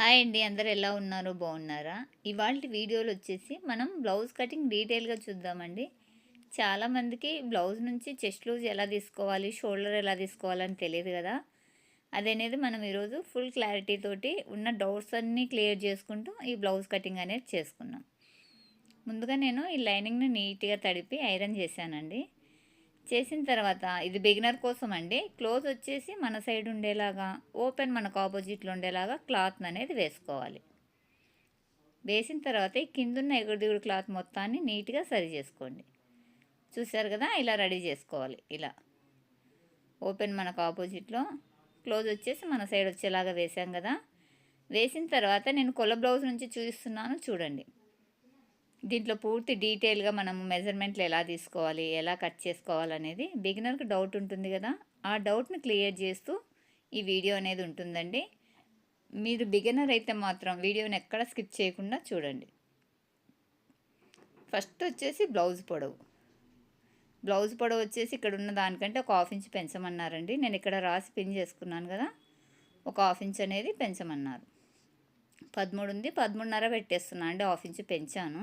Hi అండి అందరు ఎలా ఉన్నారు? బాగున్నారా? ఇవాళ వీడియోలు వచ్చేసి మనం బ్లౌజ్ కటింగ్ డీటెయిల్గా చూద్దామండి. చాలామందికి బ్లౌజ్ నుంచి చెస్ట్ లూజ్ ఎలా తీసుకోవాలి షోల్డర్ ఎలా తీసుకోవాలని తెలియదు కదా. అదనేది మనం ఈరోజు ఫుల్ క్లారిటీ తోటి ఉన్న డౌట్స్ అన్నీ క్లియర్ చేసుకుంటూ ఈ బ్లౌజ్ కటింగ్ అనేది చేసుకున్నాం. ముందుగా నేను ఈ లైనింగ్ని నీట్గా తడిపి ఐరన్ చేశానండి. చేసిన తర్వాత ఇది బిగినర్ కోసం అండి క్లోజ్ వచ్చేసి మన సైడ్ ఉండేలాగా ఓపెన్ మనకు ఆపోజిట్లో ఉండేలాగా క్లాత్ అనేది వేసుకోవాలి. వేసిన తర్వాత ఈ కిందున్న ఎగుడు దిగుడు క్లాత్ మొత్తాన్ని నీట్గా సరి చేసుకోండి. చూసారు కదా ఇలా రెడీ చేసుకోవాలి ఇలా. ఓపెన్ మనకు ఆపోజిట్లో క్లోజ్ వచ్చేసి మన సైడ్ వచ్చేలాగా వేసాం కదా. వేసిన తర్వాత నేను కొల బ్లౌజ్ నుంచి చూపిస్తున్నాను చూడండి. దీంట్లో పూర్తి డీటెయిల్గా మనము మెజర్మెంట్లు ఎలా తీసుకోవాలి ఎలా కట్ చేసుకోవాలనేది బిగినర్కి డౌట్ ఉంటుంది కదా. ఆ డౌట్ని క్లియర్ చేస్తూ ఈ వీడియో అనేది ఉంటుందండి. మీరు బిగినర్ అయితే మాత్రం వీడియోని ఎక్కడ స్కిప్ చేయకుండా చూడండి. ఫస్ట్ వచ్చేసి బ్లౌజ్ పొడవు. బ్లౌజ్ పొడవు వచ్చేసి ఇక్కడ ఉన్న దానికంటే ఒక హాఫ్ ఇంచ్ పెంచమన్నారండి. నేను ఇక్కడ రాసి పిన్ చేసుకున్నాను కదా. ఒక హాఫ్ ఇంచ్ అనేది పెంచమన్నారు. పదమూడు ఉంది. పదమూడున్నర పెట్టేస్తున్నా. అండి హాఫ్ ఇంచ్ పెంచాను.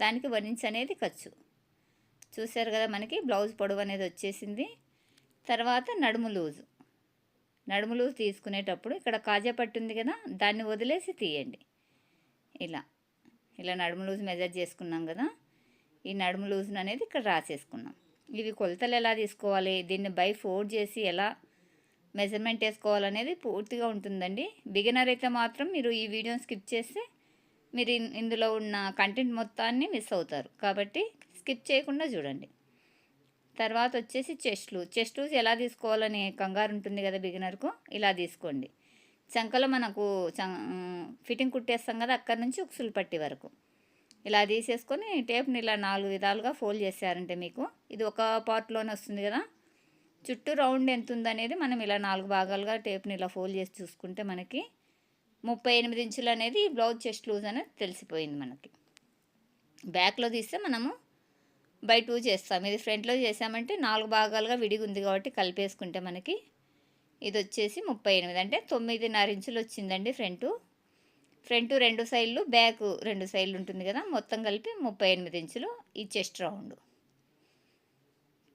దానికి వన్ ఇంచ్ అనేది ఖర్చు. చూసారు కదా మనకి బ్లౌజ్ పొడవు అనేది వచ్చేసింది. తర్వాత నడుము లూజు. నడుము లూజ్ తీసుకునేటప్పుడు ఇక్కడ కాజా పట్టు ఉంది కదా దాన్ని వదిలేసి తీయండి. ఇలా. ఇలా నడుము లూజ్ మెజర్ చేసుకున్నాం కదా ఈ నడుము లూజును అనేది ఇక్కడ రాసేసుకున్నాం. ఇవి కొలతలు ఎలా తీసుకోవాలి దీన్ని బై ఫోర్ చేసి ఎలా మెజర్మెంట్ వేసుకోవాలనేది పూర్తిగా ఉంటుందండి. బిగినర్ అయితే మాత్రం మీరు ఈ వీడియోని స్కిప్ చేస్తే మీరు ఇందులో ఉన్న కంటెంట్ మొత్తాన్ని మిస్ అవుతారు. కాబట్టి స్కిప్ చేయకుండా చూడండి. తర్వాత వచ్చేసి చెస్ట్లు చెస్ట్లూస్ ఎలా తీసుకోవాలని కంగారు ఉంటుంది కదా బిగినర్కు ఇలా తీసుకోండి. చంకలో మనకు ఫిట్టింగ్ కుట్టేస్తాం కదా అక్కడి నుంచి ఉక్సులు పట్టి వరకు. ఇలా తీసేసుకొని టేప్ని ఇలా నాలుగు విధాలుగా ఫోల్డ్ చేశారంటే మీకు ఇది ఒక పార్ట్లోనే వస్తుంది కదా. చుట్టూ రౌండ్ ఎంత ఉందనేది మనం ఇలా నాలుగు భాగాలుగా టేప్ని ఇలా ఫోల్డ్ చేసి చూసుకుంటే మనకి ముప్పై ఎనిమిది ఇంచులు అనేది బ్లౌజ్ చెస్ట్ లూజ్ అనేది తెలిసిపోయింది మనకి. బ్యాక్లో తీస్తే మనము బై టూ చేస్తాం. ఇది ఫ్రంట్లో చేసామంటే నాలుగు భాగాలుగా విడిగి ఉంది కాబట్టి కలిపేసుకుంటే మనకి ఇది వచ్చేసి ముప్పై ఎనిమిది. అంటే తొమ్మిదిన్నర ఇంచులు వచ్చిందండి ఫ్రంట్. ఫ్రంట్ రెండు సైడ్లు బ్యాక్ రెండు సైడ్లు ఉంటుంది కదా మొత్తం కలిపి ముప్పై ఎనిమిది ఇంచులు ఈ చెస్ట్ రౌండ్.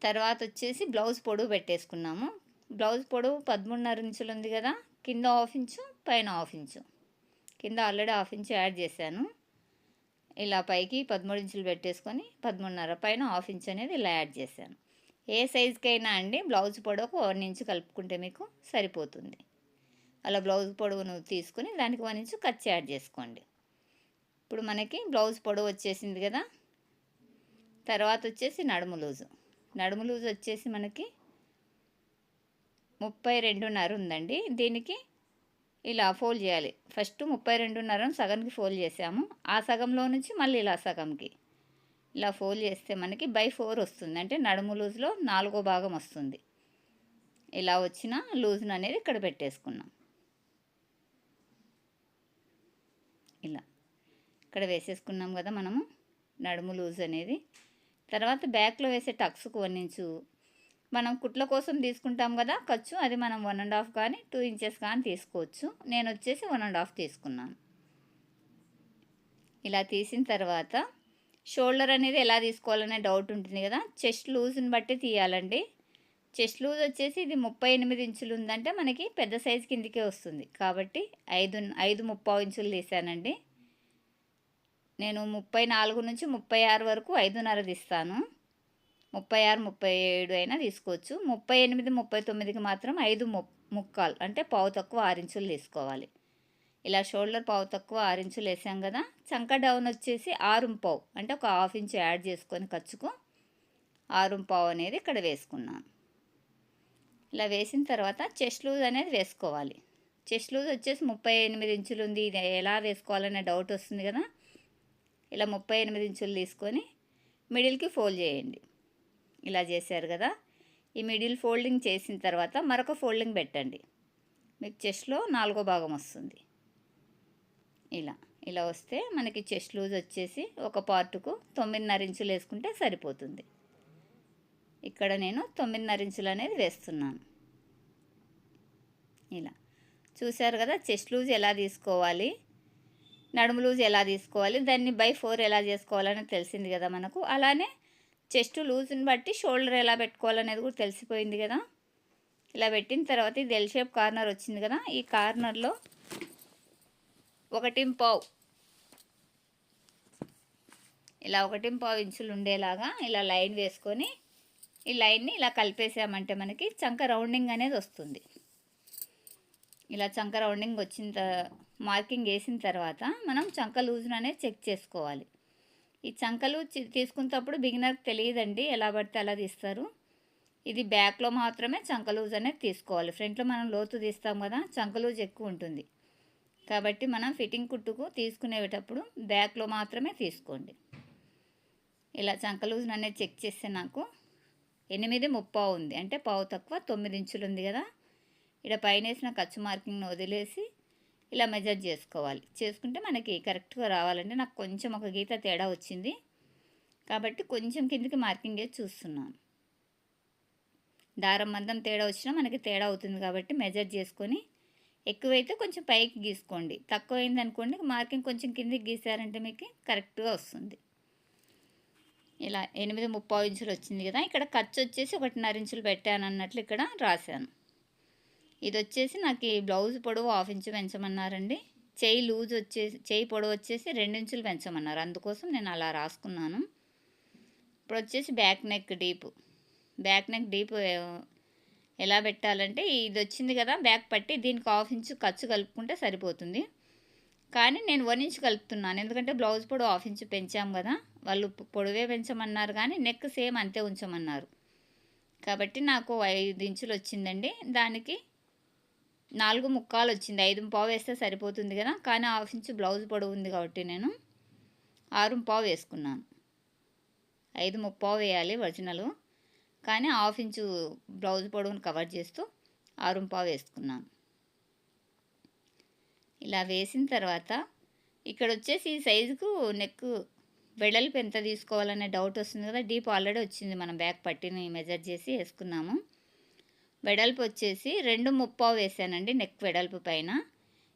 తర్వాత వచ్చేసి బ్లౌజ్ పొడవు పెట్టేసుకున్నాము. బ్లౌజ్ పొడవు పదమూడున్నర ఇంచులు ఉంది కదా కింద హాఫ్ ఇంచు పైన హాఫ్ ఇంచు. కింద ఆల్రెడీ హాఫ్ ఇంచు యాడ్ చేశాను. ఇలా పైకి పదమూడు ఇంచులు పెట్టేసుకొని పదమూడున్నర పైన హాఫ్ ఇంచు అనేది ఇలా యాడ్ చేశాను. ఏ సైజుకైనా అండి బ్లౌజ్ పొడవుకు వన్ ఇంచు కలుపుకుంటే మీకు సరిపోతుంది. అలా బ్లౌజ్ పొడవును తీసుకొని దానికి వన్ ఇంచు కచ్చి యాడ్ చేసుకోండి. ఇప్పుడు మనకి బ్లౌజ్ పొడవు వచ్చేసింది కదా. తర్వాత వచ్చేసి నడుము లూజు. నడుము లూజు వచ్చేసి మనకి ముప్పై రెండున్నర ఉందండి. దీనికి ఇలా ఫోల్డ్ చేయాలి. ఫస్ట్ ముప్పై రెండున్నరం సగంకి ఫోల్డ్ చేసాము. ఆ సగంలో నుంచి మళ్ళీ ఇలా సగంకి. ఇలా ఫోల్డ్ చేస్తే మనకి బై ఫోర్ వస్తుంది. అంటే నడుము లూజ్లో నాలుగో భాగం వస్తుంది. ఇలా వచ్చిన లూజ్ను అనేది ఇక్కడ పెట్టేసుకున్నాం. ఇలా. ఇక్కడ వేసేసుకున్నాం కదా మనము. నడుము లూజ్ అనేది. తర్వాత బ్యాక్లో వేసే టక్స్కు వన్ ఇంచు మనం కుట్ల కోసం తీసుకుంటాం కదా ఖర్చు అది మనం వన్ అండ్ హాఫ్ కానీ టూ ఇంచెస్ కానీ తీసుకోవచ్చు. నేను వచ్చేసి వన్ అండ్ హాఫ్ తీసుకున్నాను. ఇలా తీసిన తర్వాత షోల్డర్ అనేది ఎలా తీసుకోవాలనే డౌట్ ఉంటుంది కదా. చెస్ట్ లూజ్ని బట్టి తీయాలండి. చెస్ట్ లూజ్ వచ్చేసి ఇది ముప్పై ఎనిమిది ఇంచులు ఉందంటే మనకి పెద్ద సైజు కిందికే వస్తుంది. కాబట్టి ఐదు ఐదు ముప్పై ఇంచులు తీసానండి నేను ముప్పై నాలుగు నుంచి ముప్పై ఆరు వరకు ఐదున్నర తీస్తాను. ముప్పై ఆరు ముప్పై ఏడు అయినా తీసుకోవచ్చు. ముప్పై ఎనిమిది ముప్పై తొమ్మిదికి మాత్రం ఐదు ముక్కాలు అంటే పావు తక్కువ ఆరించులు తీసుకోవాలి. ఇలా షోల్డర్ పావు తక్కువ ఆరించులు వేసాం కదా చంక డౌన్ వచ్చేసి ఆరు పావు అంటే ఒక హాఫ్ ఇంచ్ యాడ్ చేసుకొని ఖర్చుకు ఆరు పావు అనేది ఇక్కడ వేసుకున్నాను ఇలా వేసిన తర్వాత చెస్ట్ లూజ్ అనేది వేసుకోవాలి. చెస్ట్ లూజ్ వచ్చేసి ముప్పై ఎనిమిది ఇంచులు ఉంది. ఇది ఎలా వేసుకోవాలనే డౌట్ వస్తుంది కదా. ఇలా ముప్పై ఎనిమిది ఇంచులు తీసుకొని మిడిల్కి ఫోల్డ్ చేయండి. ఇలా చేశారు కదా. ఈ మిడిల్ ఫోల్డింగ్ చేసిన తర్వాత మరొక ఫోల్డింగ్ పెట్టండి. మీకు చెస్ట్లో నాలుగో భాగం వస్తుంది. ఇలా ఇలా వస్తే మనకి చెస్ట్ లూజ్ వచ్చేసి ఒక పార్టుకు తొమ్మిదిన్నర ఇంచులు వేసుకుంటే సరిపోతుంది. ఇక్కడ నేను తొమ్మిదిన్నర ఇంచులు అనేది వేస్తున్నాను. ఇలా చూశారు కదా చెస్ట్ లూజ్ ఎలా తీసుకోవాలి నడుము లూజ్ ఎలా తీసుకోవాలి దాన్ని బై ఫోర్ ఎలా చేసుకోవాలని తెలిసింది కదా మనకు. అలానే చెస్ట్ లూజ్ని బట్టి షోల్డర్ ఎలా పెట్టుకోవాలనేది కూడా తెలిసిపోయింది కదా. ఇలా పెట్టిన తర్వాత ఇది ఎల్ షేప్ కార్నర్ వచ్చింది కదా. ఈ కార్నర్లో ఒకటి పావు. ఇలా ఒకటి పావు ఇంచులు ఉండేలాగా ఇలా లైన్ వేసుకొని ఈ లైన్ని ఇలా కలిపేసామంటే మనకి చంక రౌండింగ్ అనేది వస్తుంది. ఇలా చంక రౌండింగ్ వచ్చిన మార్కింగ్ వేసిన తర్వాత మనం చంక లూజ్ను అనేది చెక్ చేసుకోవాలి. ఈ చంకలు తీసుకున్నప్పుడు తీసుకునేటప్పుడు బిగినర్కి తెలియదండి ఎలా పడితే అలా తీస్తారు. ఇది బ్యాక్లో మాత్రమే చంక లూజ్ అనేది తీసుకోవాలి. ఫ్రంట్లో మనం లోతు తీస్తాం కదా చంక లూజ్ ఎక్కువ ఉంటుంది. కాబట్టి మనం ఫిట్టింగ్ కుట్టుకు తీసుకునేటప్పుడు బ్యాక్లో మాత్రమే తీసుకోండి. ఇలా చంకలూజ్ అనేది చెక్ చేస్తే నాకు ఎనిమిది ముప్పావు ఉంది. అంటే పావు తక్కువ తొమ్మిది ఇంచులు ఉంది కదా. ఇక్కడ పైన వేసిన ఖర్చు మార్కింగ్ని వదిలేసి ఇలా మెజర్ చేసుకోవాలి. చేసుకుంటే మనకి కరెక్ట్గా రావాలంటే నాకు కొంచెం ఒక గీత తేడా వచ్చింది. కాబట్టి కొంచెం కిందికి మార్కింగ్ చేసి చూస్తున్నాను. దారం మందం తేడా వచ్చినా మనకి తేడా అవుతుంది కాబట్టి మెజర్ చేసుకొని ఎక్కువైతే కొంచెం పైకి గీసుకోండి. తక్కువ అయింది అనుకోండి మార్కింగ్ కొంచెం కిందికి గీసారంటే మీకు కరెక్ట్గా వస్తుంది. ఇలా ఎనిమిది ముప్పావు ఇంచులు వచ్చింది కదా ఇక్కడ ఖర్చు వచ్చేసి ఒకటిన్నర ఇంచులు పెట్టాను అన్నట్లు ఇక్కడ రాశాను. ఇది వచ్చేసి నాకు ఈ బ్లౌజ్ పొడవు హాఫ్ ఇంచు పెంచమన్నారండి. చేయి లూజ్ వచ్చేసి చేయి పొడవు వచ్చేసి రెండు ఇంచులు పెంచమన్నారు. అందుకోసం నేను అలా రాసుకున్నాను. ఇప్పుడు వచ్చేసి back neck deep. Back neck deep ఎలా పెట్టాలంటే ఇది వచ్చింది కదా బ్యాక్ పట్టి దీనికి హాఫ్ ఇంచు ఖర్చు కలుపుకుంటే సరిపోతుంది. కానీ నేను వన్ ఇంచ్ కలుపుతున్నాను. ఎందుకంటే బ్లౌజ్ పొడవు హాఫ్ ఇంచు పెంచాం కదా. వాళ్ళు పొడవే పెంచమన్నారు కానీ నెక్ సేమ్ అంతే ఉంచమన్నారు. కాబట్టి నాకు ఐదు ఇంచులు వచ్చిందండి దానికి నాలుగు ముక్కాలు వచ్చింది ఐదు పావు వేస్తే సరిపోతుంది కదా? కానీ హాఫ్ ఇంచు బ్లౌజ్ పొడవు ఉంది కాబట్టి నేను ఆరు పావు వేసుకున్నాను. ఐదు ముప్పావు వేయాలి ఒరిజినల్. కానీ హాఫ్ ఇంచు బ్లౌజ్ పొడవును కవర్ చేస్తూ ఆరు పావు వేసుకున్నాను. ఇలా వేసిన తర్వాత ఇక్కడ వచ్చేసి ఈ సైజుకు నెక్ వెడల్పు ఎంత తీసుకోవాలనే డౌట్ వస్తుంది కదా? డీప్ ఆల్రెడీ వచ్చింది. మనం బ్యాక్ పట్టిని మెజర్ చేసి వేసుకున్నాము. వెడల్పు వచ్చేసి రెండు ముప్పావు వేసానండి నెక్ వెడల్పు పైన.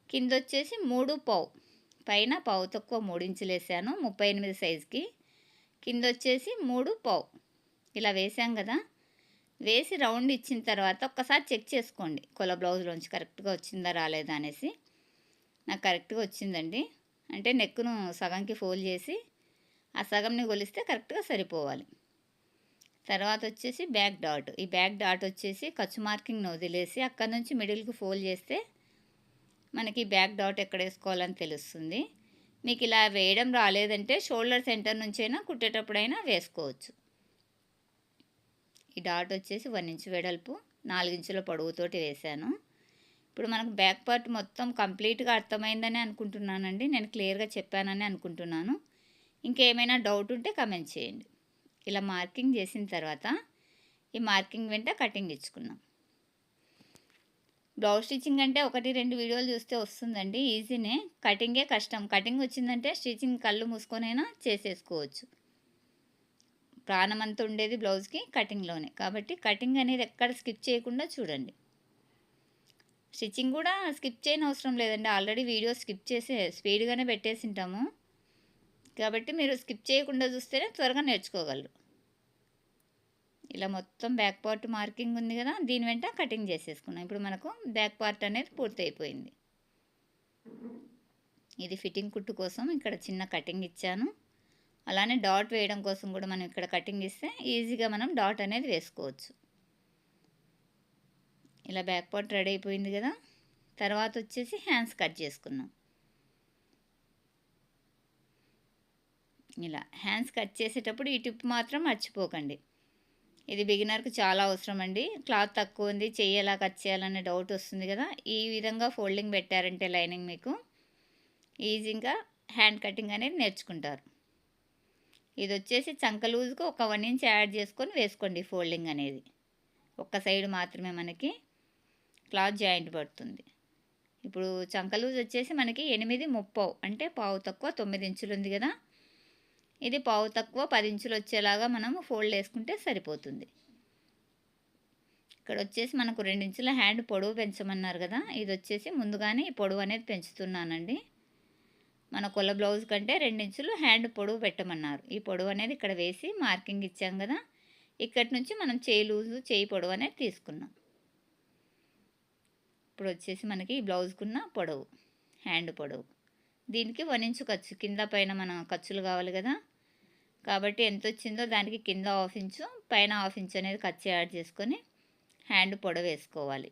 కింద వచ్చేసి మూడు పావు. పైన పావు తక్కువ మూడు ఇంచులు వేసాను ముప్పై ఎనిమిది సైజుకి. కింద వచ్చేసి మూడు పావు. ఇలా వేసాం కదా. వేసి రౌండ్ ఇచ్చిన తర్వాత ఒక్కసారి చెక్ చేసుకోండి కొల బ్లౌజ్లోంచి కరెక్ట్గా వచ్చిందా రాలేదా అనేసి. నాకు కరెక్ట్గా వచ్చిందండి. అంటే నెక్ను సగంకి ఫోల్డ్ చేసి ఆ సగంని కొలిస్తే కరెక్ట్గా సరిపోవాలి. తర్వాత వచ్చేసి బ్యాక్ డాట్. ఈ బ్యాక్ డాట్ వచ్చేసి ఖర్చు మార్కింగ్ను వదిలేసి అక్కడ నుంచి మిడిల్కి ఫోల్డ్ చేస్తే మనకి బ్యాక్ డాట్ ఎక్కడ వేసుకోవాలని తెలుస్తుంది. మీకు ఇలా వేయడం రాలేదంటే షోల్డర్ సెంటర్ నుంచైనా కుట్టేటప్పుడైనా వేసుకోవచ్చు. ఈ డాట్ వచ్చేసి వన్ ఇంచ్ వెడల్పు నాలుగించుల పొడవుతోటి వేశాను. ఇప్పుడు మనకు బ్యాక్ పార్ట్ మొత్తం కంప్లీట్గా అర్థమైందని అనుకుంటున్నానండి. నేను క్లియర్గా చెప్పానని అనుకుంటున్నాను. ఇంకేమైనా డౌట్ ఉంటే కమెంట్ చేయండి. ఇలా మార్కింగ్ చేసిన తర్వాత ఈ మార్కింగ్ వెంట కటింగ్ ఇచ్చుకున్నాం. బ్లౌజ్ స్టిచ్చింగ్ అంటే ఒకటి రెండు వీడియోలు చూస్తే వస్తుందండి ఈజీనే. కటింగే కష్టం. కటింగ్ వచ్చిందంటే స్టిచ్చింగ్ కళ్ళు మూసుకొనైనా చేసేసుకోవచ్చు. ప్రాణం అంతా ఉండేది బ్లౌజ్కి కటింగ్లోనే. కాబట్టి కటింగ్ అనేది ఎక్కడ స్కిప్ చేయకుండా చూడండి. స్టిచ్చింగ్ కూడా స్కిప్ చేయని అవసరం లేదండి. ఆల్రెడీ వీడియో స్కిప్ చేసే స్పీడ్గానే పెట్టేసి ఉంటాము కాబట్టి మీరు స్కిప్ చేయకుండా చూస్తేనే త్వరగా నేర్చుకోగలరు. ఇలా మొత్తం బ్యాక్ పార్ట్ మార్కింగ్ ఉంది కదా దీని వెంట కటింగ్ చేసేసుకున్నాం. ఇప్పుడు మనకు బ్యాక్ పార్ట్ అనేది పూర్తయిపోయింది. ఇది ఫిట్టింగ్ కుట్టు కోసం ఇక్కడ చిన్న కటింగ్ ఇచ్చాను. అలానే డాట్ వేయడం కోసం కూడా మనం ఇక్కడ కటింగ్ ఇస్తే ఈజీగా మనం డాట్ అనేది వేసుకోవచ్చు. ఇలా బ్యాక్ పార్ట్ రెడీ అయిపోయింది కదా తర్వాత వచ్చేసి హ్యాండ్స్ కట్ చేసుకున్నాం ఇలా హ్యాండ్స్ కట్ చేసేటప్పుడు ఈ టిప్ మాత్రం మర్చిపోకండి. ఇది బిగినర్కి చాలా అవసరం అండి క్లాత్ తక్కువ ఉంది చెయ్యి ఎలా కట్ చేయాలనే డౌట్ వస్తుంది కదా. ఈ విధంగా ఫోల్డింగ్ పెట్టారంటే లైనింగ్ మీకు. ఈజీగా హ్యాండ్ కటింగ్ అనేది నేర్చుకుంటారు. ఇది వచ్చేసి చంక లూజ్కి ఒక వన్ ఇంచ్ యాడ్ చేసుకొని వేసుకోండి ఫోల్డింగ్ అనేది. ఒక్క సైడ్ మాత్రమే మనకి క్లాత్ జాయింట్ పడుతుంది. ఇప్పుడు చంక లూజ్ వచ్చేసి మనకి ఎనిమిది ముప్పావు అంటే పావు తక్కువ తొమ్మిది ఇంచులు ఉంది కదా. ఇది పావు తక్కువ పది ఇంచులు వచ్చేలాగా మనము ఫోల్డ్ వేసుకుంటే సరిపోతుంది. ఇక్కడ వచ్చేసి మనకు రెండించుల హ్యాండ్ పొడవు పెంచమన్నారు కదా. ఇది వచ్చేసి ముందుగానే ఈ పొడవు అనేది పెంచుతున్నానండి. మన కొల్ల బ్లౌజ్ కంటే రెండించులు హ్యాండ్ పొడవు పెట్టమన్నారు. ఈ పొడవు అనేది ఇక్కడ వేసి మార్కింగ్ ఇచ్చాం కదా. ఇక్కడి నుంచి మనం చేయి లూజు చేయి పొడవు అనేది తీసుకున్నాం. ఇప్పుడు వచ్చేసి మనకి ఈ బ్లౌజ్కున్న పొడవు హ్యాండ్ పొడవు. దీనికి వన్ ఇంచు ఖర్చు కింద పైన మన ఖర్చులు కావాలి కదా. కాబట్టి ఎంత వచ్చిందో దానికి కింద హాఫ్ ఇంచు పైన హాఫ్ ఇంచు అనేది ఖర్చు యాడ్ చేసుకొని హ్యాండ్ పొడవు వేసుకోవాలి.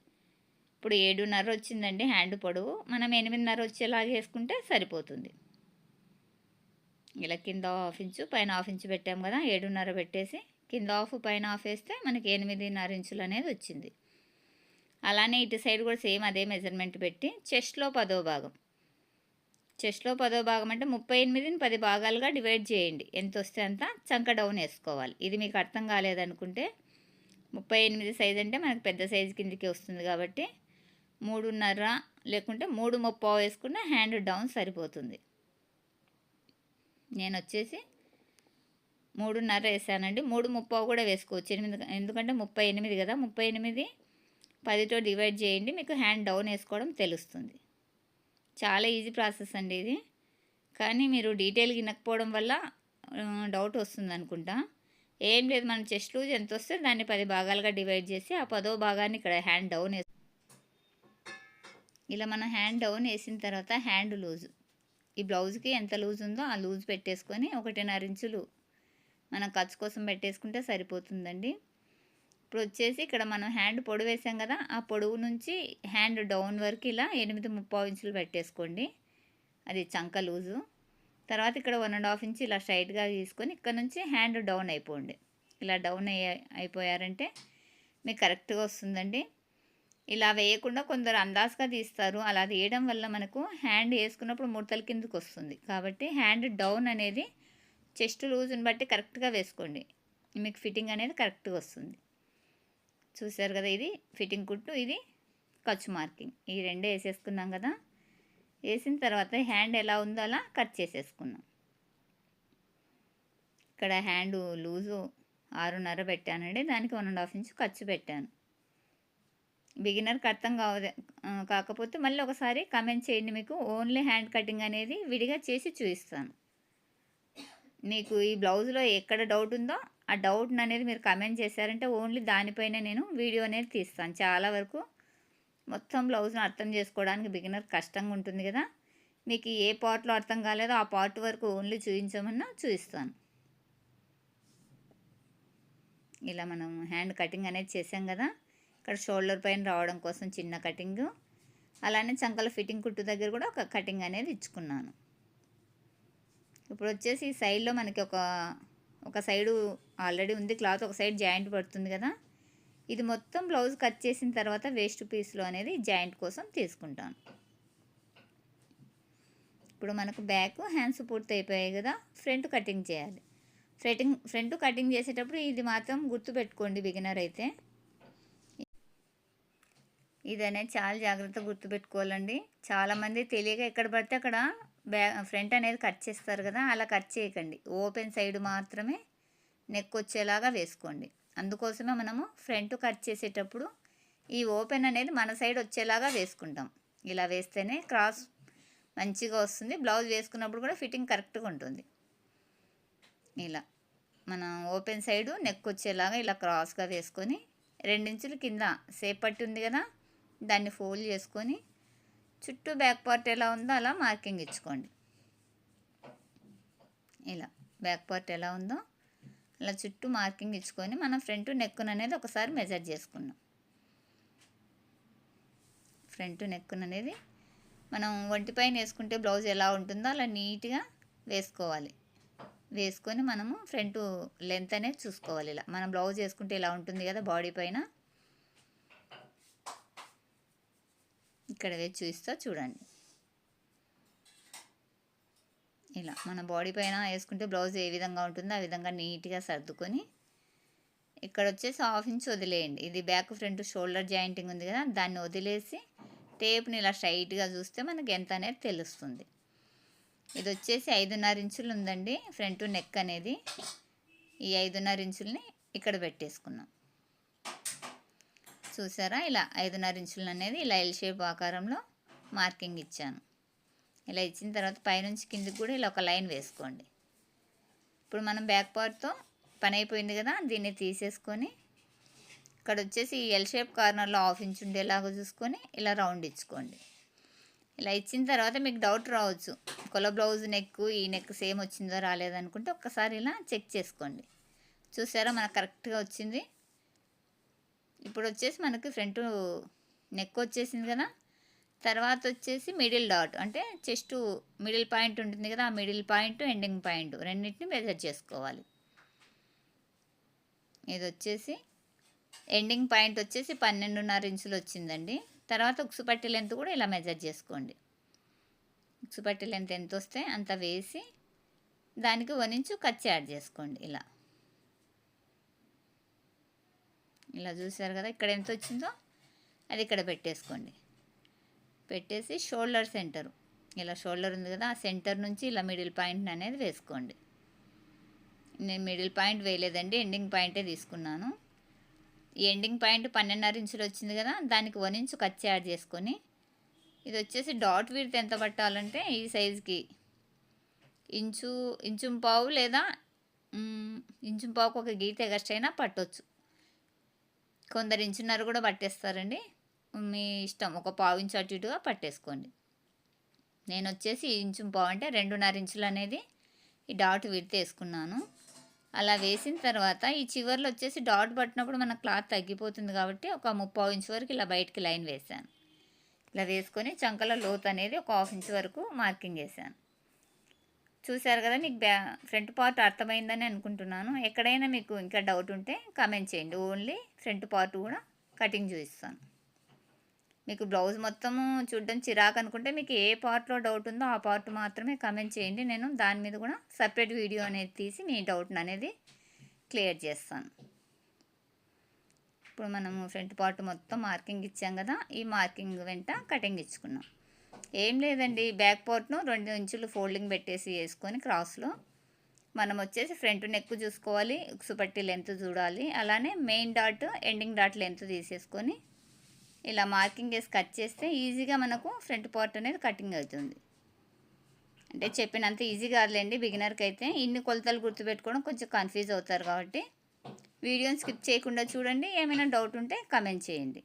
ఇప్పుడు ఏడున్నర వచ్చిందండి హ్యాండ్ పొడవు. మనం ఎనిమిదిన్నర వచ్చేలాగా వేసుకుంటే సరిపోతుంది. ఇలా కింద హాఫ్ ఇంచు పైన హాఫ్ ఇంచు పెట్టాము కదా ఏడున్నర పెట్టేసి కింద హాఫ్ పైన హాఫ్ వేస్తే మనకి ఎనిమిదిన్నర ఇంచులు అనేది వచ్చింది. అలానే ఇటు సైడ్ కూడా సేమ్ అదే మెజర్మెంట్ పెట్టి చెస్ట్లో పదో భాగం. చెస్ట్లో పదో భాగం అంటే ముప్పై ఎనిమిదిని పది భాగాలుగా డివైడ్ చేయండి. ఎంత వస్తే అంత చంక డౌన్ వేసుకోవాలి. ఇది మీకు అర్థం కాలేదనుకుంటే ముప్పై ఎనిమిది సైజ్ అంటే మనకు పెద్ద సైజు కిందికి వస్తుంది కాబట్టి మూడున్నర లేకుంటే మూడు ముప్పావు వేసుకుంటే హ్యాండ్ డౌన్ సరిపోతుంది. నేను వచ్చేసి మూడున్నర వేసానండి. మూడు ముప్పావు కూడా వేసుకోవచ్చు. ఎనిమిది ఎందుకంటే ముప్పై ఎనిమిది కదా. ముప్పై ఎనిమిది పదితో డివైడ్ చేయండి. మీకు హ్యాండ్ డౌన్ వేసుకోవడం తెలుస్తుంది. చాలా ఈజీ ప్రాసెస్ అండి ఇది. కానీ మీరు డీటెయిల్గా వినకపోవడం వల్ల డౌట్ వస్తుంది అనుకుంటా. ఏం లేదు మనం చెస్ట్ లూజ్ ఎంత వస్తే దాన్ని పది భాగాలుగా డివైడ్ చేసి ఆ పదో భాగాన్ని ఇక్కడ హ్యాండ్ డౌన్ వేసి ఇలా మనం హ్యాండ్ డౌన్ వేసిన తర్వాత హ్యాండ్ లూజ్. ఈ బ్లౌజ్కి ఎంత లూజ్ ఉందో ఆ లూజ్ పెట్టేసుకొని ఒకటిన్నర ఇంచులు మనం ఖర్చు కోసం పెట్టేసుకుంటే సరిపోతుందండి. ఇప్పుడు వచ్చేసి ఇక్కడ మనం హ్యాండ్ పొడవు వేసాం కదా ఆ పొడవు నుంచి హ్యాండ్ డౌన్ వరకు ఇలా ఎనిమిది ముప్పావు ఇంచులు పెట్టేసుకోండి. అది చంక లూజు. తర్వాత ఇక్కడ వన్ అండ్ హాఫ్ ఇంచ్ ఇలా స్ట్రైట్గా తీసుకొని ఇక్కడ నుంచి హ్యాండ్ డౌన్ అయిపోండి. ఇలా డౌన్ అయ్యి అయిపోయారంటే మీకు కరెక్ట్గా వస్తుందండి. ఇలా వేయకుండా కొందరు అందాజుగా తీస్తారు. అలా తీయడం వల్ల మనకు హ్యాండ్ వేసుకున్నప్పుడు ముడతల కిందకు వస్తుంది. కాబట్టి హ్యాండ్ డౌన్ అనేది చెస్ట్ లూజ్ని బట్టి కరెక్ట్గా వేసుకోండి. మీకు ఫిట్టింగ్ అనేది కరెక్ట్గా వస్తుంది. చూసారు కదా ఇది ఫిట్టింగ్ కుట్టు ఇది ఖర్చు మార్కింగ్ ఈ రెండే వేసేసుకున్నాం కదా. వేసిన తర్వాత హ్యాండ్ ఎలా ఉందో అలా కట్ చేసేసుకున్నాం ఇక్కడ హ్యాండ్ లూజు ఆరున్నర పెట్టానండి దానికి వన్ అండ్ హాఫ్ ఇంచ్ ఖర్చు పెట్టాను. బిగినర్కి అర్థం కావదే కాకపోతే మళ్ళీ ఒకసారి కమెంట్ చేయండి మీకు. ఓన్లీ హ్యాండ్ కటింగ్ అనేది విడిగా చేసి చూపిస్తాను. మీకు ఈ బ్లౌజ్లో ఎక్కడ డౌట్ ఉందో ఆ డౌట్ని అనేది మీరు కమెంట్ చేశారంటే ఓన్లీ దానిపైన నేను వీడియో అనేది తీస్తాను. చాలా వరకు మొత్తం బ్లౌజ్ను అర్థం చేసుకోవడానికి బిగినర్ కష్టంగా ఉంటుంది కదా. మీకు ఏ పార్ట్లో అర్థం కాలేదో ఆ పార్ట్ వరకు ఓన్లీ చూపించమన్నా చూపిస్తాను. ఇలా మనం హ్యాండ్ కటింగ్ అనేది చేసాం కదా. ఇక్కడ షోల్డర్ పైన రావడం కోసం చిన్న కటింగ్. అలానే చంకల ఫిట్టింగ్ కుట్టు దగ్గర కూడా ఒక కటింగ్ అనేది ఇచ్చుకున్నాను. ఇప్పుడు వచ్చేసి ఈ సైడ్లో మనకి ఒక ఒక సైడు ఆల్రెడీ ఉంది క్లాత్ ఒక సైడ్ జాయింట్ పడుతుంది కదా. ఇది మొత్తం బ్లౌజ్ కట్ చేసిన తర్వాత వేస్ట్ పీస్లో అనేది జాయింట్ కోసం తీసుకుంటాను. ఇప్పుడు మనకు బ్యాక్ హ్యాండ్స్ పూర్తి అయిపోయాయి కదా ఫ్రంట్ కటింగ్ చేయాలి. ఫ్రంట్ ఫ్రంట్ కటింగ్ చేసేటప్పుడు ఇది మాత్రం గుర్తుపెట్టుకోండి బిగినర్ అయితే. ఇది అనేది చాలా జాగ్రత్తగా గుర్తుపెట్టుకోవాలండి చాలామంది తెలియక ఎక్కడ పడితే అక్కడ బ్యా ఫ్రంట్ అనేది కట్ చేస్తారు కదా అలా కట్ చేయకండి. ఓపెన్ సైడ్ మాత్రమే నెక్ వచ్చేలాగా వేసుకోండి. అందుకోసమే మనము ఫ్రంట్ కట్ చేసేటప్పుడు ఈ ఓపెన్ అనేది మన సైడ్ వచ్చేలాగా వేసుకుంటాం. ఇలా వేస్తేనే క్రాస్ మంచిగా వస్తుంది. బ్లౌజ్ వేసుకున్నప్పుడు కూడా ఫిట్టింగ్ కరెక్ట్గా ఉంటుంది. ఇలా మనం ఓపెన్ సైడు నెక్ వచ్చేలాగా ఇలా క్రాస్గా వేసుకొని రెండించులు కింద సేపట్టి ఉంది కదా దాన్ని ఫోల్డ్ చేసుకొని చుట్టూ బ్యాక్ పార్ట్ ఎలా ఉందో అలా మార్కింగ్ ఇచ్చుకోండి. ఇలా బ్యాక్ పార్ట్ ఎలా ఉందో అలా చుట్టూ మార్కింగ్ ఇచ్చుకొని మనం ఫ్రంట్ నెక్కున్ అనేది ఒకసారి మెజర్ చేసుకున్నాం ఫ్రంట్ నెక్కున అనేది మనం ఒంటిపైన వేసుకుంటే బ్లౌజ్ ఎలా ఉంటుందో అలా నీట్గా వేసుకోవాలి. వేసుకొని మనము ఫ్రంట్ లెంత్ అనేది చూసుకోవాలి ఇలా. మనం బ్లౌజ్ వేసుకుంటే ఇలా ఉంటుంది కదా బాడీ పైన? ఇక్కడ వేసి చూపిస్తా చూడండి. ఇలా మన బాడీ పైన వేసుకుంటే బ్లౌజ్ ఏ విధంగా ఉంటుందో ఆ విధంగా నీట్గా సర్దుకొని ఇక్కడ వచ్చేసి హాఫ్ ఇంచ్ వదిలేయండి. ఇది బ్యాక్ ఫ్రంట్ షోల్డర్ జాయింటింగ్ ఉంది కదా దాన్ని వదిలేసి టేప్ని ఇలా స్ట్రైట్గా చూస్తే మనకి ఎంత అనేది తెలుస్తుంది. ఇది వచ్చేసి ఐదున్నర ఇంచులు ఉందండి ఫ్రంట్ నెక్ అనేది. ఈ ఐదున్నర ఇంచుల్ని ఇక్కడ పెట్టేసుకున్నాం. చూసారా? ఇలా ఐదున్నర ఇంచులు అనేది ఇలా ఎల్ షేప్ ఆకారంలో మార్కింగ్ ఇచ్చాను. ఇలా ఇచ్చిన తర్వాత పైనుంచి కిందికి కూడా ఇలా ఒక లైన్ వేసుకోండి. ఇప్పుడు మనం బ్యాక్ పార్ట్తో పని అయిపోయింది కదా దీన్ని తీసేసుకొని ఇక్కడ వచ్చేసి ఈ ఎల్ షేప్ కార్నర్లో హాఫ్ ఇంచ్ ఉండేలాగా చూసుకొని ఇలా రౌండ్ ఇచ్చుకోండి. ఇలా ఇచ్చిన తర్వాత మీకు డౌట్ రావచ్చు. కొల బ్లౌజ్ నెక్ ఈ నెక్ సేమ్ వచ్చిందో రాలేదనుకుంటే ఒక్కసారి ఇలా చెక్ చేసుకోండి. చూసారా మనకు కరెక్ట్గా వచ్చింది? ఇప్పుడు వచ్చేసి మనకి ఫ్రంట్ నెక్ వచ్చేసింది కదా తర్వాత వచ్చేసి మిడిల్ డాట్. అంటే చెస్ట్ మిడిల్ పాయింట్ ఉంటుంది కదా ఆ మిడిల్ పాయింట్ ఎండింగ్ పాయింట్ రెండింటిని మెజర్ చేసుకోవాలి. ఇది వచ్చేసి ఎండింగ్ పాయింట్ వచ్చేసి పన్నెండున్నర ఇంచులు వచ్చిందండి. తర్వాత ఉక్సు పట్టి లెంత్ కూడా ఇలా మెజర్ చేసుకోండి. ఉక్సు పట్టి లెంత్ ఎంత వస్తే అంత వేసి దానికి వన్ ఇంచు కచ్చి యాడ్ చేసుకోండి ఇలా. ఇలా చూసారు కదా ఇక్కడ ఎంత వచ్చిందో అది ఇక్కడ పెట్టేసుకోండి. పెట్టేసి షోల్డర్ సెంటర్. ఇలా షోల్డర్ ఉంది కదా ఆ సెంటర్ నుంచి ఇలా మిడిల్ పాయింట్ అనేది వేసుకోండి. నేను మిడిల్ పాయింట్ వేయలేదండి ఎండింగ్ పాయింటే తీసుకున్నాను. ఈ ఎండింగ్ పాయింట్ పన్నెండున్నర ఇంచులు వచ్చింది కదా దానికి వన్ ఇంచు కచ్చి యాడ్ చేసుకొని ఇది వచ్చేసి డాట్ విడ్త్ ఎంత పట్టాలంటే ఈ సైజుకి. ఇంచు ఇంచు పావు లేదా మ్, ఇంచు పావుకు ఒక గీత ఎగస్ట్ అయినా పట్టవచ్చు కొందరు ఇంచున్నర కూడా పట్టేస్తారండి. మీ ఇష్టం. ఒక పావు ఇంచు అటు ఇటుగా పట్టేసుకోండి. నేను వచ్చేసి ఇంచు పావు అంటే రెండున్నర ఇంచులు అనేది ఈ డాట్ విడితేసుకున్నాను అలా వేసిన తర్వాత ఈ చివర్లో వచ్చేసి డాట్ పట్టినప్పుడు మన క్లాత్ తగ్గిపోతుంది కాబట్టి ఒక ముప్పావు ఇంచు వరకు ఇలా బయటికి లైన్ వేసాను ఇలా వేసుకొని చంకల లోత్ అనేది ఒక హాఫ్ ఇంచ్ వరకు మార్కింగ్ వేసాను చూశారు కదా మీకు బ్యా ఫ్రంట్ పార్ట్ అర్థమైందని అనుకుంటున్నాను. ఎక్కడైనా మీకు ఇంకా డౌట్ ఉంటే కామెంట్ చేయండి. ఓన్లీ ఫ్రంట్ పార్ట్ కూడా కటింగ్ చూపిస్తాను. మీకు బ్లౌజ్ మొత్తము చూడడం చిరాకు అనుకుంటే మీకు ఏ పార్ట్లో డౌట్ ఉందో ఆ పార్ట్ మాత్రమే కమెంట్ చేయండి. నేను దాని మీద కూడా సపరేట్ వీడియో అనేది తీసి మీ డౌట్ అనేది క్లియర్ చేస్తాను. ఇప్పుడు మనము ఫ్రంట్ పార్ట్ మొత్తం మార్కింగ్ ఇచ్చాం కదా ఈ మార్కింగ్ వెంట కటింగ్ ఇచ్చుకున్నాం. ఏం లేదండి బ్యాక్ పార్ట్ను రెండు ఇంచులు ఫోల్డింగ్ పెట్టేసి వేసుకొని క్రాస్లో మనం వచ్చేసి ఫ్రంట్ నెక్ చూసుకోవాలి ఉక్సుపట్టి లెంత్ చూడాలి. అలానే main dot ending dot length తీసేసుకొని ఇలా మార్కింగ్ వేసి కట్ చేస్తే ఈజీగా మనకు ఫ్రంట్ పార్ట్ అనేది కటింగ్ అవుతుంది. అంటే చెప్పినంత ఈజీ కాదులేండి బిగినర్కి అయితే ఇన్ని కొలతలు గుర్తుపెట్టుకోవడం కొంచెం కన్ఫ్యూజ్ అవుతారు కాబట్టి వీడియోని స్కిప్ చేయకుండా చూడండి ఏమైనా డౌట్ ఉంటే కమెంట్ చేయండి.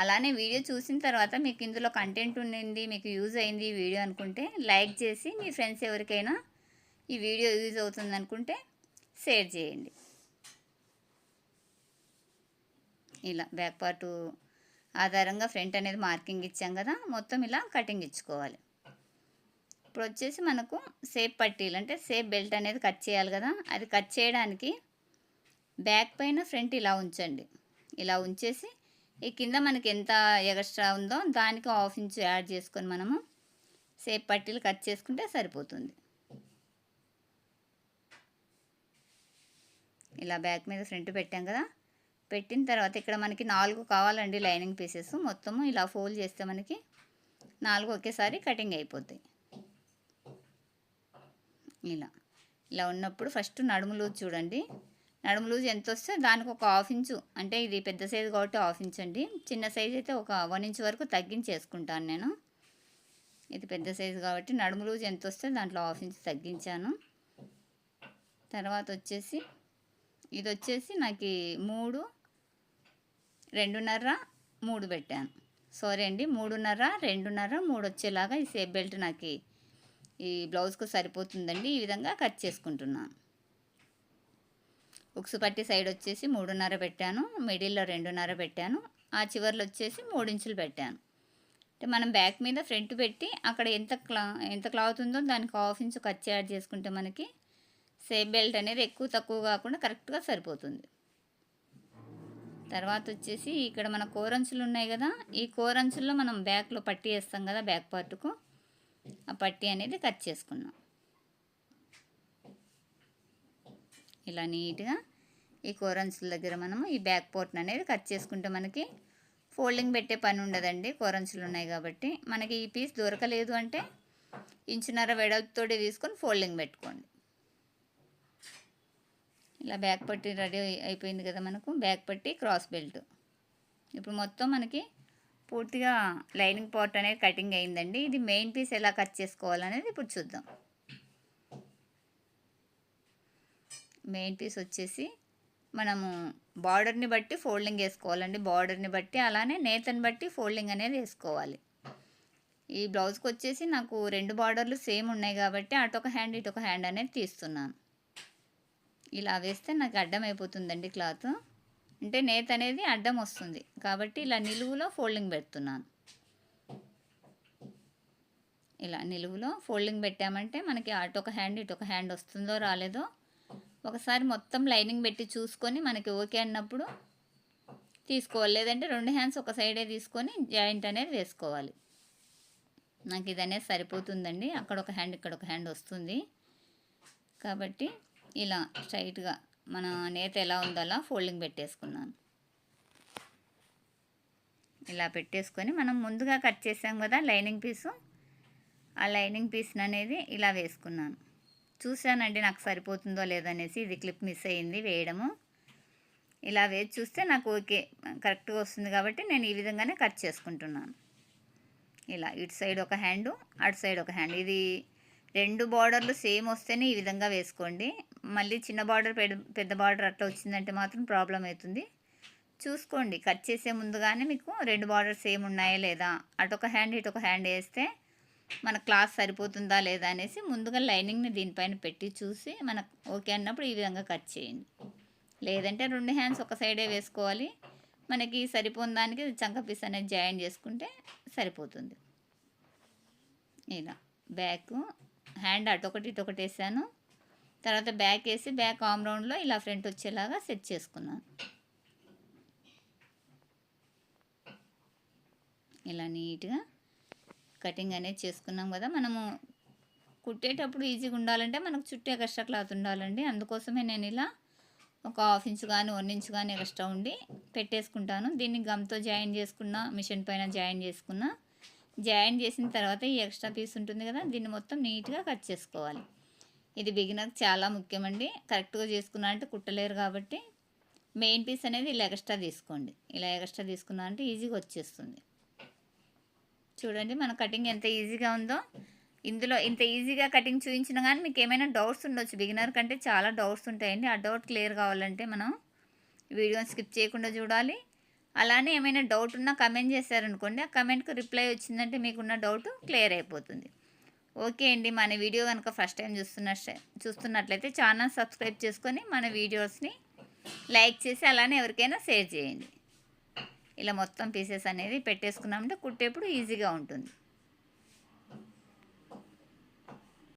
అలానే వీడియో చూసిన తర్వాత మీకు ఇందులో కంటెంట్ ఉండింది మీకు యూజ్ అయింది ఈ వీడియో అనుకుంటే లైక్ చేసి మీ ఫ్రెండ్స్ ఎవరికైనా ఈ వీడియో యూజ్ అవుతుంది అనుకుంటే షేర్ చేయండి. ఇలా బ్యాక్ పార్ట్ ఆధారంగా ఫ్రంట్ అనేది మార్కింగ్ ఇచ్చాం కదా మొత్తం ఇలా కటింగ్ ఇచ్చుకోవాలి. ఇప్పుడు వచ్చేసి మనకు సేప్ పట్టీలు అంటే సేప్ బెల్ట్ అనేది కట్ చేయాలి కదా అది కట్ చేయడానికి బ్యాక్ పైన ఫ్రంట్ ఇలా ఉంచండి. ఇలా ఉంచేసి ఈ కింద మనకి ఎంత ఎగస్ట్రా ఉందో దానికి హాఫ్ ఇంచ్ యాడ్ చేసుకొని మనము సేప్ పట్టీలు కట్ చేసుకుంటే సరిపోతుంది. ఇలా బ్యాక్ మీద ఫ్రంట్ పెట్టాం కదా పెట్టిన తర్వాత ఇక్కడ మనకి నాలుగు కావాలండి లైనింగ్ పీసెస్. మొత్తము ఇలా ఫోల్డ్ చేస్తే మనకి నాలుగు ఒకేసారి కటింగ్ అయిపోతాయి ఇలా. ఇలా ఉన్నప్పుడు ఫస్ట్ నడుము లూజ్ చూడండి. నడుము లూజ్ ఎంత వస్తే దానికి ఒక హాఫ్ ఇంచు అంటే ఇది పెద్ద సైజు కాబట్టి హాఫ్ ఇంచ్ అండి. చిన్న సైజు అయితే ఒక వన్ ఇంచ్ వరకు తగ్గించేసుకుంటాను నేను. ఇది పెద్ద సైజు కాబట్టి నడుము లూజ్ ఎంత వస్తే దాంట్లో హాఫ్ ఇంచ్ తగ్గించాను. తర్వాత వచ్చేసి ఇది వచ్చేసి నాకు మూడు రెండున్నర మూడు పెట్టాను. సారీ అండి మూడున్నర రెండున్నర మూడు వచ్చేలాగా ఈ సేఫ్ బెల్ట్ నాకు ఈ బ్లౌజ్కు సరిపోతుందండి. ఈ విధంగా కట్ చేసుకుంటున్నాను. ఉక్సు పట్టి సైడ్ వచ్చేసి మూడున్నర పెట్టాను మిడిల్లో రెండున్నర పెట్టాను ఆ చివర్లో వచ్చేసి మూడు ఇంచులు పెట్టాను. అంటే మనం బ్యాక్ మీద ఫ్రంట్ పెట్టి అక్కడ ఎంత క్లా ఎంత క్లాత్ ఉందో దానికి హాఫ్ ఇంచు కట్ యాడ్ చేసుకుంటే మనకి సేఫ్ బెల్ట్ అనేది ఎక్కువ తక్కువ కాకుండా కరెక్ట్గా సరిపోతుంది. తర్వాత వచ్చేసి ఇక్కడ మన కోరంచులు ఉన్నాయి కదా ఈ కోరంచుల్లో మనం బ్యాక్లో పట్టి వేస్తాం కదా బ్యాక్ పార్ట్కు. ఆ పట్టి అనేది కట్ చేసుకున్నాం. ఇలా నీట్గా ఈ కోరంచుల దగ్గర మనము ఈ బ్యాక్ పోర్ట్ అనేది కట్ చేసుకుంటే మనకి ఫోల్డింగ్ పెట్టే పని ఉండదండి కోరంచులు ఉన్నాయి కాబట్టి. మనకి ఈ పీస్ దొరకలేదు అంటే ఇంచున్నర వెడల్పుతోటి తీసుకొని ఫోల్డింగ్ పెట్టుకోండి. ఇలా బ్యాక్ పట్టి రెడీ అయిపోయింది కదా మనకు. బ్యాక్ పట్టి క్రాస్ బెల్ట్. ఇప్పుడు మొత్తం మనకి పూర్తిగా లైనింగ్ పార్ట్ అనేది కటింగ్ అయిందండి. ఇది మెయిన్ పీస్ ఎలా కట్ చేసుకోవాలనేది ఇప్పుడు చూద్దాం. మెయిన్ పీస్ వచ్చేసి మనము బార్డర్ని బట్టి ఫోల్డింగ్ వేసుకోవాలండి. బార్డర్ని బట్టి అలానే నేతని బట్టి ఫోల్డింగ్ అనేది వేసుకోవాలి. ఈ బ్లౌజ్కి వచ్చేసి నాకు రెండు బార్డర్లు సేమ్ ఉన్నాయి కాబట్టి అటొక హ్యాండ్ ఇటొక హ్యాండ్ అనేది తీస్తున్నాను. ఇలా వేస్తే నాకు అడ్డం అయిపోతుందండి క్లాత్. అంటే నేత అనేది అడ్డం వస్తుంది. కాబట్టి ఇలా నిలువులో ఫోల్డింగ్ పెడుతున్నాను. ఇలా నిలువులో ఫోల్డింగ్ పెట్టామంటే మనకి అటు ఒక హ్యాండ్ ఇటు ఒక హ్యాండ్ వస్తుందో రాలేదో ఒకసారి మొత్తం లైనింగ్ పెట్టి చూసుకొని మనకి ఓకే అన్నప్పుడు తీసుకోవాలి. లేదంటే రెండు హ్యాండ్స్ ఒక సైడే తీసుకొని జాయింట్ అనేది వేసుకోవాలి. నాకు ఇది అనేది సరిపోతుందండి. అక్కడ ఒక హ్యాండ్ ఇక్కడ ఒక హ్యాండ్ వస్తుంది. కాబట్టి ఇలా స్ట్రైట్గా మన నేత ఎలా ఉందో అలా ఫోల్డింగ్ పెట్టేసుకున్నాను. ఇలా పెట్టేసుకొని మనం ముందుగా కట్ చేసాం కదా లైనింగ్ పీసు. ఆ లైనింగ్ పీస్ని అనేది ఇలా వేసుకున్నాను. చూశానండి నాకు సరిపోతుందో లేదనేసి ఇది క్లిప్ మిస్ అయ్యింది వేయడము. ఇలా వేసి చూస్తే నాకు ఓకే కరెక్ట్గా వస్తుంది కాబట్టి నేను ఈ విధంగానే కట్ చేసుకుంటున్నాను. ఇలా ఇటు సైడ్ ఒక హ్యాండు అటు సైడ్ ఒక హ్యాండ్. ఇది రెండు బార్డర్లు సేమ్ వస్తేనే ఈ విధంగా వేసుకోండి. మళ్ళీ చిన్న బార్డర్ పెద్ద పెద్ద బార్డర్ అట్లా వచ్చిందంటే మాత్రం ప్రాబ్లం అవుతుంది. చూసుకోండి. కట్ చేసే ముందుగానే మీకు రెండు బార్డర్ సేమ్ ఉన్నాయా లేదా? అటొక హ్యాండ్ ఇటొక హ్యాండ్ వేస్తే మన క్లాత్ సరిపోతుందా లేదా అనేసి ముందుగా లైనింగ్ని దీనిపైన పెట్టి చూసి మనకు ఓకే అన్నప్పుడు ఈ విధంగా కట్ చేయండి. లేదంటే రెండు హ్యాండ్స్ ఒక సైడే వేసుకోవాలి. మనకి సరిపోని దానికి చంక పీస్ అనేది జాయిన్ చేసుకుంటే సరిపోతుంది. ఇలా బ్యాక్ హ్యాండ్ అటొకటి ఇటొకటి వేసాను. తర్వాత బ్యాక్ వేసి బ్యాక్ ఆమ్ రౌండ్లో ఇలా ఫ్రంట్ వచ్చేలాగా సెట్ చేసుకున్నాను. ఇలా నీట్గా కటింగ్ అనేది చేసుకున్నాం కదా మనము. కుట్టేటప్పుడు ఈజీగా ఉండాలంటే మనకు చుట్టూ ఎక్స్ట్రా క్లాత్ ఉండాలండి. అందుకోసమే నేను ఇలా ఒక హాఫ్ ఇంచ్ కానీ వన్ ఇంచ్ కానీ ఎక్స్ట్రా ఉండి పెట్టేసుకుంటాను. దీన్ని గమ్తో జాయిన్ చేసుకున్న మిషన్ పైన జాయిన్ చేసుకున్న జాయిన్ చేసిన తర్వాత ఈ ఎక్స్ట్రా పీస్ ఉంటుంది కదా దీన్ని మొత్తం నీట్గా కట్ చేసుకోవాలి. ఇది బిగినర్ చాలా ముఖ్యమండి. కరెక్ట్గా చేసుకున్నా అంటే కుట్టలేరు కాబట్టి మెయిన్ పీస్ అనేది ఇలా ఎక్స్ట్రా తీసుకోండి. ఇలా ఎక్స్ట్రా తీసుకున్నా అంటే ఈజీగా వచ్చేస్తుంది. చూడండి మన కటింగ్ ఎంత ఈజీగా ఉందో. ఇందులో ఇంత ఈజీగా కటింగ్ చూపించినా కానీ మీకు ఏమైనా డౌట్స్ ఉండొచ్చు. బిగినర్ కంటే చాలా డౌట్స్ ఉంటాయండి. ఆ డౌట్ క్లియర్ కావాలంటే మనం వీడియోని స్కిప్ చేయకుండా చూడాలి. అలానే ఏమైనా డౌట్ ఉన్నా కమెంట్ చేశారనుకోండి ఆ కమెంట్కి రిప్లై వచ్చిందంటే మీకున్న డౌట్ క్లియర్ అయిపోతుంది. ఓకే అండి. మన వీడియో కనుక ఫస్ట్ టైం చూస్తున్న చూస్తున్నట్లయితే ఛానల్ సబ్స్క్రైబ్ చేసుకొని మన వీడియోస్ని లైక్ చేసి అలానే ఎవరికైనా షేర్ చేయండి. ఇలా మొత్తం పీసెస్ అనేది పెట్టేసుకున్నామంటే కుట్టేప్పుడు ఈజీగా ఉంటుంది.